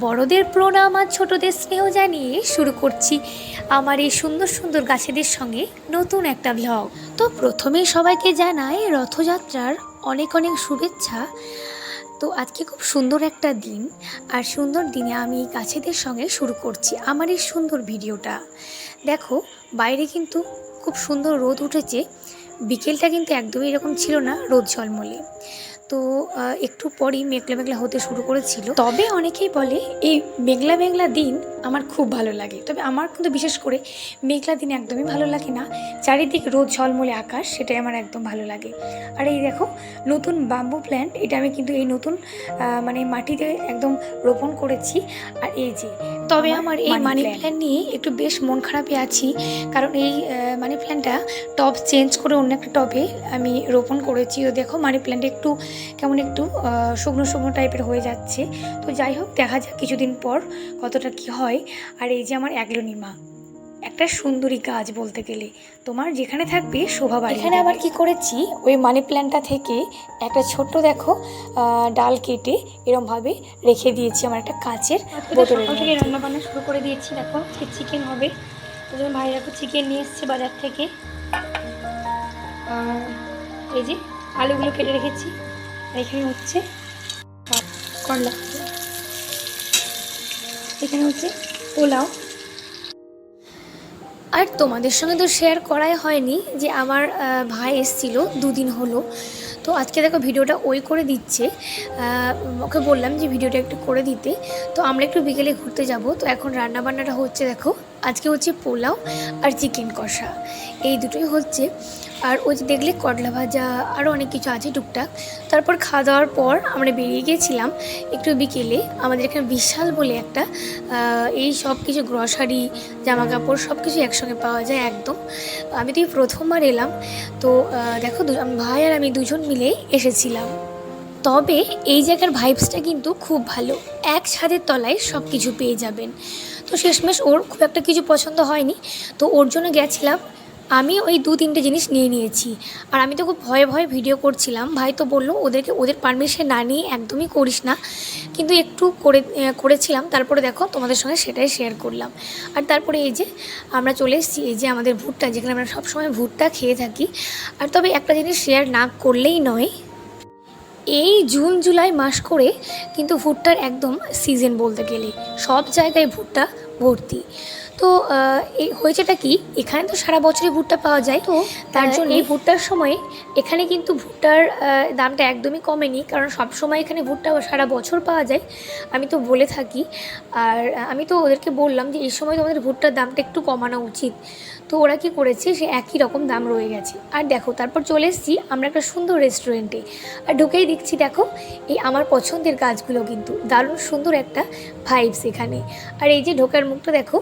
বড়দের প্রণাম আর ছোটদের স্নেহ জানিয়ে শুরু করছি আমার এই সুন্দর সুন্দর গাছেদের সঙ্গে নতুন একটা ব্লগ তো প্রথমেই সবাইকে জানাই রথযাত্রার অনেক অনেক শুভেচ্ছা। তো আজকে খুব সুন্দর একটা দিন আর সুন্দর দিনে আমি গাছেদের সঙ্গে শুরু করছি আমার এই সুন্দর ভিডিওটা। দেখো, বাইরে কিন্তু খুব সুন্দর রোদ উঠেছে। বিকেলটা কিন্তু একদমই এরকম ছিল না, রোদ ঝলমলে। তো একটু পরই মেঘলা মেঘলা হতে শুরু করেছিল। তবে অনেকেই বলে, এই মেঘলা মেঘলা দিন আমার খুব ভালো লাগে। তবে আমার কিন্তু বিশেষ করে মেঘলা দিন একদমই ভালো লাগে না। চারিদিক রোদ ঝলমলে আকাশ সেটাই আমার একদম ভালো লাগে। আর এই দেখো নতুন বাম্বু প্ল্যান্ট এটা আমি কিন্তু এই নতুন মানে মাটিতে একদম রোপণ করেছি। আর এই যে তবে আমার এই মানি প্ল্যান্ট নিয়ে একটু বেশ মন খারাপে আছি। কারণ এই মানি প্ল্যান্টটা টব চেঞ্জ করে অন্য একটা টবে আমি রোপণ করেছি। ও দেখো মানি প্ল্যান্ট একটু কেমন একটু শুকনো শুকনো টাইপের হয়ে যাচ্ছে। তো যাই হোক দেখা যাক কিছুদিন পর কতটা কী হয়। আর এই যে আমার অ্যাগ্লোনিমা একটা সুন্দরী গাছ বলতে গেলে তোমার যেখানে থাকবে শোভা বাড়ি এখানে আবার কি করেছি? ওই মানি প্ল্যান্টটা থেকে একটা ছোট্ট দেখো ডাল কেটে এরমভাবে রেখে দিয়েছি আমার একটা কাচের বোতলে থেকে রান্না বান্না শুরু করে দিয়েছি দেখো চিকেন হবে। জন্য ভাই দেখো চিকেন নিয়ে এসছে বাজার থেকে। আর এই যে আলুগুলো কেটে রেখেছি এখানে হচ্ছে করলা। এখানে হচ্ছে পোলাও। আর তোমাদের সঙ্গে তো শেয়ার করাই হয়নি যে আমার ভাই এসেছিল দুদিন হলো। তো আজকে দেখো ভিডিওটা ওই করে দিচ্ছে। ওকে বললাম যে ভিডিওটা একটু করে দিতে। তো আমরা একটু বিকেলে ঘুরতে যাব। তো এখন রান্না বান্নাটা হচ্ছে দেখো। আজকে হচ্ছে পোলাও আর চিকেন কষা। এই দুটোই হচ্ছে। আর ওই যে দেখলে করলা ভাজা আরও অনেক কিছু আছে টুকটাক। তারপর খাওয়া দাওয়ার পর আমরা বেরিয়ে গিয়েছিলাম একটু বিকেলে। আমাদের এখানে বিশাল বলে একটা এই সব কিছু গ্রসারি জামা কাপড় সব কিছু একসঙ্গে পাওয়া যায় একদম। আমি তো এই প্রথমবার এলাম। তো দেখো ভাই আর আমি দুজন মিলে এসেছিলাম। তবে এই জায়গার ভাইবসটা কিন্তু খুব ভালো। এক ছাদের তলায় সব কিছু পেয়ে যাবেন। তো শেষমেশ ওর খুব একটা কিছু পছন্দ হয়নি। তো ওর জন্য গেছিলাম। আমি ওই দু তিনটে জিনিস নিয়ে নিয়েছি। আর আমি তো খুব ভয়ে ভয়ে ভিডিও করছিলাম। ভাই তো বলল, ওদেরকে, ওদের পারমিশন না নিয়ে একদমই করিস না। কিন্তু একটু করে করেছিলাম। তারপরে দেখো, তোমাদের সঙ্গে সেটাই শেয়ার করলাম। আর তারপরে এই যে, আমরা চলে এসেছি, এই যে আমাদের ভুট্টা, যেখানে আমরা সবসময় ভুট্টা খেয়ে থাকি। আর তবে একটা জিনিস শেয়ার না করলেই নয় এই জুন জুলাই মাস করে কিন্তু ভুট্টার একদম সিজন বলতে গেলে। সব জায়গায় ভুট্টা ভর্তি। তো এই হয়েছেটা কি? এখানে তো সারা বছরই ভুট্টা পাওয়া যায়। তো তার জন্য এই ভুট্টার সময় এখানে কিন্তু ভুট্টার দামটা একদমই কমেনি। কারণ সব সময় এখানে ভুট্টা সারা বছর পাওয়া যায়। আমি তো বলে থাকি। আর আমি তো ওদেরকে বললাম যে এই সময় তোমাদের ভুট্টার দামটা একটু কমানো উচিত। তো ওরা কি করেছে? সে একই রকম দাম রয়ে গেছে। আর দেখো তারপর চলে এসেছি আমরা একটা সুন্দর রেস্টুরেন্টে। আর ঢুকেই দেখছি দেখো এই আমার পছন্দের গাছগুলো কিন্তু। দারুণ সুন্দর একটা ভাইবস এখানে। আর এই যে ঢোকার মুখটা দেখো।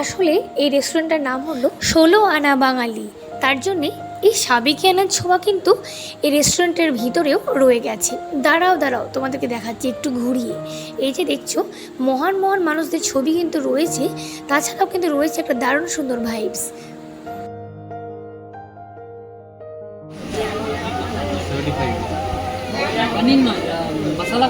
আসলে এই রেস্টুরেন্টটার নাম হলো ষোলো আনা বাঙালি। তার জন্যে এই সাবেকিয়ানার ছোঁয়া কিন্তু এই রেস্টুরেন্টের ভিতরেও রয়ে গেছে। দাঁড়াও দাঁড়াও তোমাদেরকে দেখাচ্ছি একটু ঘুরিয়ে। এই যে দেখছ মহান মহান মানুষদের ছবি কিন্তু রয়েছে তাছাড়াও কিন্তু রয়েছে একটা দারুণ সুন্দর ভাইবস মশলা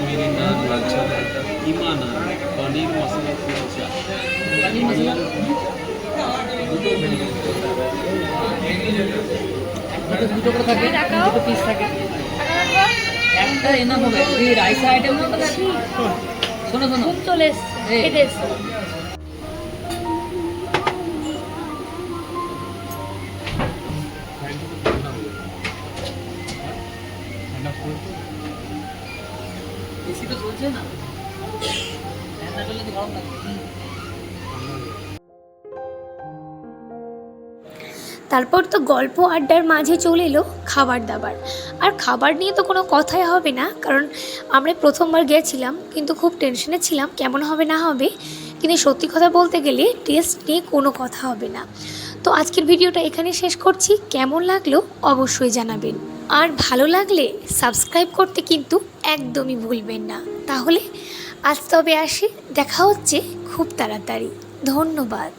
কাশ্মীরি নান লাচ্ছা কিমা নান পনির মশলা কুলচা দুটো করে থাকে দুটো পিস থাকে একটা হবে এই রাইস আইটেম শোনো তারপর তো গল্প আড্ডার মাঝে চলে এলো খাবার দাবার। আর খাবার নিয়ে তো কোনো কথাই হবে না, কারণ আমরা প্রথমবার গিয়েছিলাম কিন্তু খুব টেনশনে ছিলাম কেমন হবে না হবে। কিন্তু সত্যি কথা বলতে গেলে টেস্ট নিয়ে কোনো কথা হবে না। তো আজকের ভিডিওটা এখানে শেষ করছি। কেমন লাগল অবশ্যই জানাবেন। আর ভালো লাগলে সাবস্ক্রাইব করতে কিন্তু একদমই ভুলবেন না। তাহলে আজ তবে আসি, দেখা হচ্ছে খুব তাড়াতাড়ি। ধন্যবাদ।